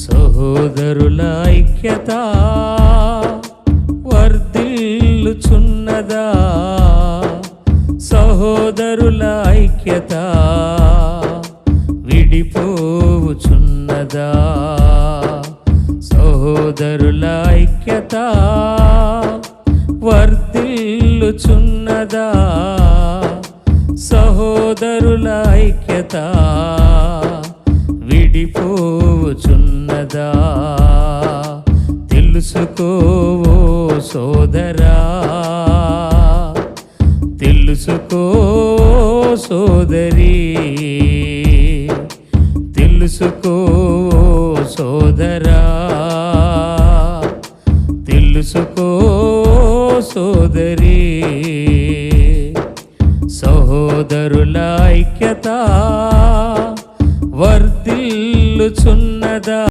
సహోదరుల ఐక్యత వర్ధిల్లుచున్నదా? సహోదరుల ఐక్యత విడిపోవుచున్నదా? సహోదరుల ఐక్యత వర్ధిల్లుచున్నదా? సహోదరుల ఐక్యత విడిపోవుచున్నదా తెలుసుకోవో సోదరా. తెలుసుకో సోదరి. తెలుసుకో సోదరా. తెలుసుకో సోదరి. సహోదరుల ఐక్యత వర్ వర్ధిల్లుచున్నదా